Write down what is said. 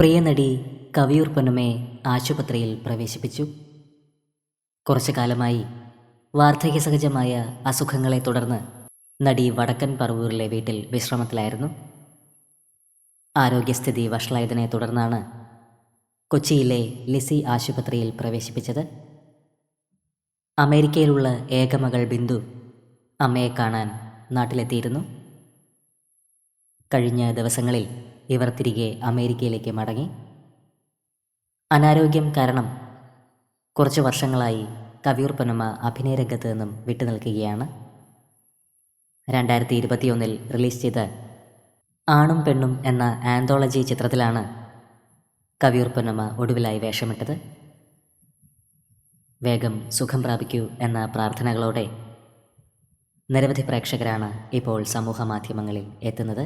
പ്രിയ നടി കവിയൂർ പൊന്നമ്മയെ ആശുപത്രിയിൽ പ്രവേശിപ്പിച്ചു. കുറച്ചു കാലമായി വാർദ്ധക്യസഹജമായ അസുഖങ്ങളെ തുടർന്ന് നടി വടക്കൻ പറവൂരിലെ വീട്ടിൽ വിശ്രമത്തിലായിരുന്നു. ആരോഗ്യസ്ഥിതി വഷളായതിനെ തുടർന്നാണ് കൊച്ചിയിലെ ലിസി ആശുപത്രിയിൽ പ്രവേശിപ്പിച്ചത്. അമേരിക്കയിലുള്ള ഏകമകൾ ബിന്ദു അമ്മയെ കാണാൻ നാട്ടിലെത്തിയിരുന്നു. കഴിഞ്ഞ ദിവസങ്ങളിൽ ഇവർ തിരികെ അമേരിക്കയിലേക്ക് മടങ്ങി. അനാരോഗ്യം കാരണം കുറച്ച് വർഷങ്ങളായി കവിയൂർ പൊന്നമ്മ അഭിനയ രംഗത്ത് നിന്നും വിട്ടുനിൽക്കുകയാണ്. രണ്ടായിരത്തി ഇരുപത്തിയൊന്നിൽ റിലീസ് ചെയ്ത ആണും പെണ്ണും എന്ന ആന്തോളജി ചിത്രത്തിലാണ് കവിയൂർ പൊന്നമ്മ ഒടുവിലായി വേഷമിട്ടത്. വേഗം സുഖം പ്രാപിക്കൂ എന്ന പ്രാർത്ഥനകളോടെ നിരവധി പ്രേക്ഷകരാണ് ഇപ്പോൾ സമൂഹ മാധ്യമങ്ങളിൽ എത്തുന്നത്.